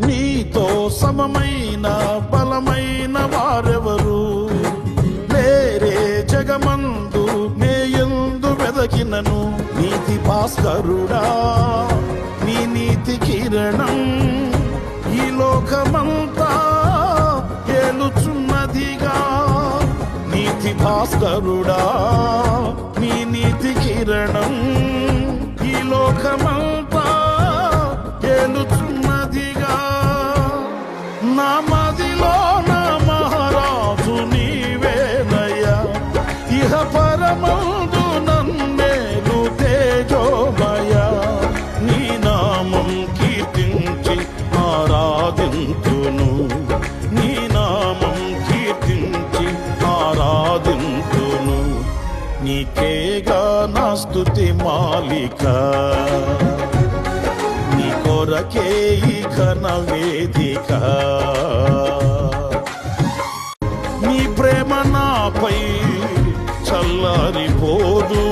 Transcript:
నీతో సమమైన బలమైన వారెవరు? లేరే జగమందు నేయందు వెదకినను నీతి భాస్కరుడా. నీ నీతి కిరణం ఈ లోకమంతా ఏలుచున్నదిగా. నీతి భాస్కరుడా నీ నీతి కిరణం ఈ లోకమంతా నా మదిలో నా మహారాజు నీవేనయ్యా. ఇహ పరమందు నన్నేలు తేజోమయ నీ నామం కీర్తించి ఆరాధింతును నీ నామం కీర్తించి ఆరాధింతును నీకేగా నా స్తుతి మాలిక. నీ కొరకే ఈ ఘన వేదిక నీ ప్రేమ నాపై చల్లారిపోదు.